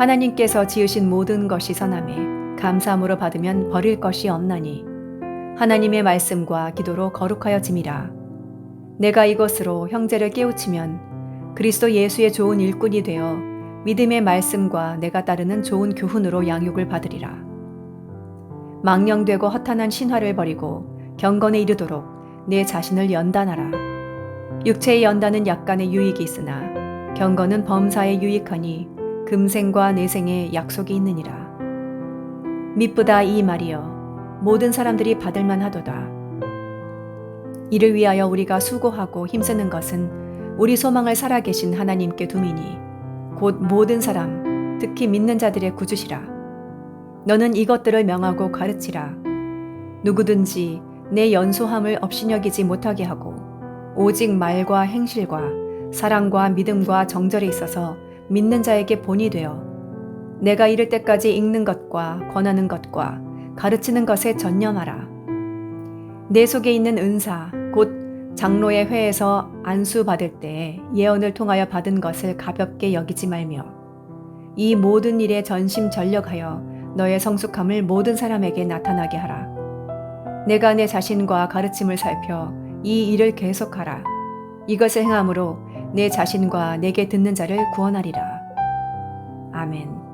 하나님께서 지으신 모든 것이 선함에 감사함으로 받으면 버릴 것이 없나니 하나님의 말씀과 기도로 거룩하여 짐이라 내가 이것으로 형제를 깨우치면 그리스도 예수의 좋은 일꾼이 되어 믿음의 말씀과 내가 따르는 좋은 교훈으로 양육을 받으리라. 망령되고 허탄한 신화를 버리고 경건에 이르도록 내 자신을 연단하라. 육체의 연단은 약간의 유익이 있으나 경건은 범사에 유익하니 금생과 내생에 약속이 있느니라. 미쁘다 이 말이여 모든 사람들이 받을 만하도다. 이를 위하여 우리가 수고하고 힘쓰는 것은 우리 소망을 살아계신 하나님께 두미니 곧 모든 사람 특히 믿는 자들의 구주시라 너는 이것들을 명하고 가르치라 누구든지 내 연소함을 업신여기지 못하게 하고 오직 말과 행실과 사랑과 믿음과 정절에 있어서 믿는 자에게 본이 되어 내가 이를 때까지 읽는 것과 권하는 것과 가르치는 것에 전념하라 내 속에 있는 은사 곧 장로의 회에서 안수 받을 때 예언을 통하여 받은 것을 가볍게 여기지 말며 이 모든 일에 전심 전력하여 너의 성숙함을 모든 사람에게 나타나게 하라. 내가 내 자신과 가르침을 살펴 이 일을 계속하라. 이것을 행함으로 내 자신과 내게 듣는 자를 구원하리라. 아멘.